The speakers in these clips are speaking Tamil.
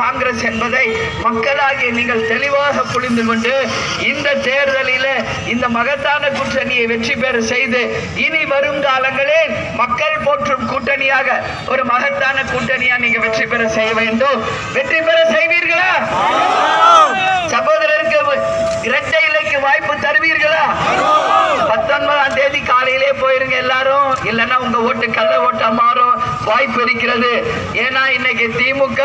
காங்கிரஸ் என்பதை மக்களாகிய நீங்கள் தெளிவாக புரிந்து கொண்டு இந்த தேர்தலில் இந்த மகத்தான கூட்டணியை வெற்றி பெற செய்து இனி வரும் காலங்களில் மக்கள் போற்றும் கூட்டணியாக ஒரு மகத்தான கூட்டணியா நீங்க வெற்றி பெற செய்ய வேண்டும். வெற்றி பெற செய்வீர்களா? சகோதரருக்கு இரட்டை இலைக்கு வாய்ப்பு தருவீர்களா? பத்தொன்பதாம் தேதி காலையிலே போயிருங்க எல்லாரும். இல்லைன்னா உங்க ஓட்டு கள்ள ஓட்டா மாறும். வாய்ப்பு இருக்கிறது. ஏன்னா இன்னைக்கு திமுக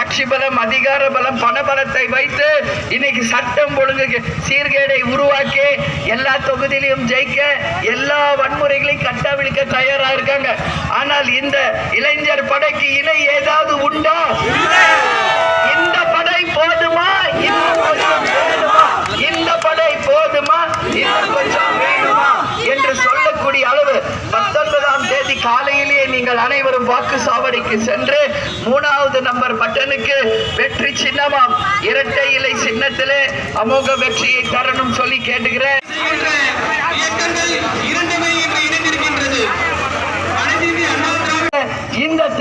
ஆட்சி பலம் அதிகார பலம் பணபலத்தை வைத்து இன்னைக்கு சட்டம் ஒழுங்கு சீர்கேடை உருவாக்கி எல்லா தொகுதியிலையும் ஜெயிக்க எல்லா வன்முறைகளையும் கட்டவிழ்க்க தயாரா இருக்காங்க. ஆனால் இந்த இளைஞர் படைக்கு இணை ஏதாவது உண்டா? நீங்கள் அனைவரும் வாக்கு சாவடிக்கு சென்று மூணாவது நம்பர் பட்டனுக்கு வெற்றி சின்னமாம். இரட்டை இலை சின்னத்திலே அமோக வெற்றியை தரணும் சொல்லி கேட்டுகிறேன்.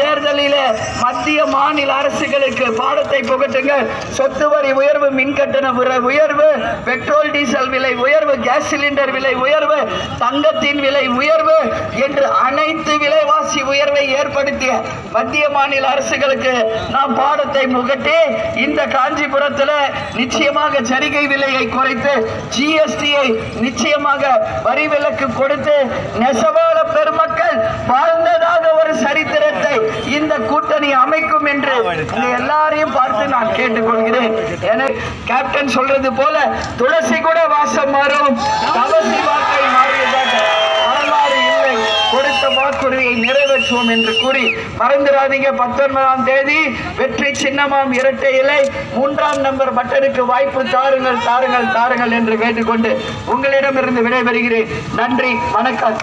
தேர்தலில் மத்திய மாநில அரசுகளுக்கு பாடத்தை புகட்டுங்கள். சொத்து வரி உயர்வு மின் கட்டண உயர்வு பெட்ரோல் டீசல் விலை உயர்வு கேஸ் சிலிண்டர் விலை உயர்வு தங்கத்தின் விலை உயர்வு என்று அனைத்து விலைவாசி உயர்வை ஏற்படுத்திய மத்திய மாநில அரசுகளுக்கு நாம் பாடத்தை முகட்டி இந்த காஞ்சிபுரத்தில் நிச்சயமாக சரிகை விலையை குறைத்து ஜிஎஸ்டியை நிச்சயமாக வரி விலக்கு கொடுத்து நெசவு பெருமக்கள் வாழ்ந்ததாக ஒரு சரித்திரத்தை இந்த கூட்டணி நீ எல்லாரையும் பார்த்து நான் கேட்டுக்கொள்கிறேன். என கேப்டன் சொல்றது போல துளசி கூட வாசம் மாறும். தவசி மாறியதாக கொடுத்த வாக்குறுதியை நிறைவேற்றுவோம் என்று கூறி மறந்துடாதீங்க. பத்தொன்பதாம் தேதி வெற்றி சின்னமாம் இரட்டை இலை. மூன்றாம் நம்பர் பட்டனுக்கு வாய்ப்பு தாருங்கள் தாருங்கள் தாருங்கள் என்று கேட்டுக்கொண்டு உங்களிடமிருந்து விடைபெறுகிறேன். நன்றி வணக்கம்.